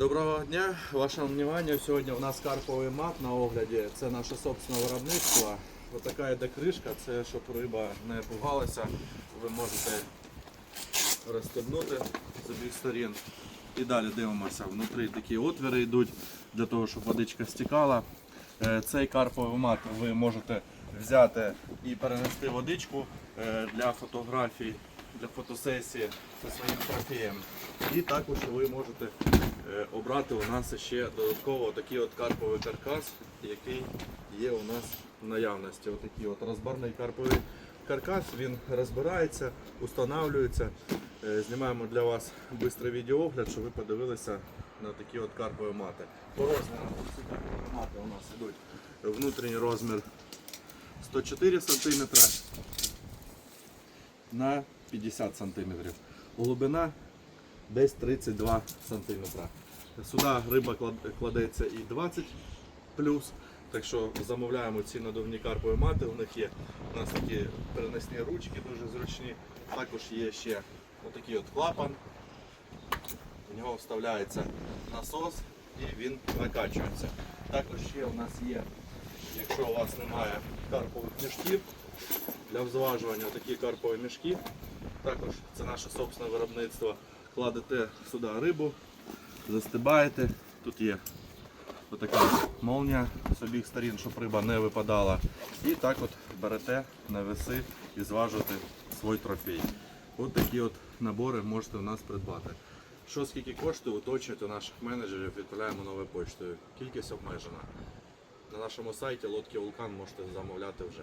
Доброго дня, вашому вниманию. Сьогодні у нас карповий мат на огляді. Це наше собственне виробництво. Ось така йде кришка, це щоб риба не пугалася. Ви можете розстебнути з обох сторін. І далі дивимося. Внутрі такі отвіри йдуть для того, щоб водичка стікала. Е, Цей карповий мат ви можете взяти і перенести водичку е, для фотографій, для фотосесії зі своїм трофеєм. І також ви можете е, обрати у нас ще додатково такий от карповий каркас, який є у нас в наявності. Отакий от розборний карповий каркас, він розбирається, устанавлюється. Е, Знімаємо для вас швидкий відеоогляд, щоб ви подивилися на такі от карпові мати. По розмірам мати у нас йдуть внутрішній розмір 104 см на 50 см. Глибина десь 32 см. Сюди риба кладеться і 20 плюс. Так що замовляємо ці надувні карпові мати. У них є у нас такі переносні ручки, дуже зручні. Також є ще отакий от клапан. В нього вставляється насос і він накачується. Також ще у нас є, якщо у вас немає карпових мішків, для взважування такі карпові мішки. Також це наше собственне виробництво. Кладете сюди рибу, застибаєте. Тут є отака молнія з обох сторін, щоб риба не випадала. І так от берете на веси і зважуєте свій трофей. От такі от набори можете у нас придбати. Що скільки коштує, уточнюйте наших менеджерів, відправляємо новою почтою. Кількість обмежена. На нашому сайті лодки Вулкан можете замовляти вже.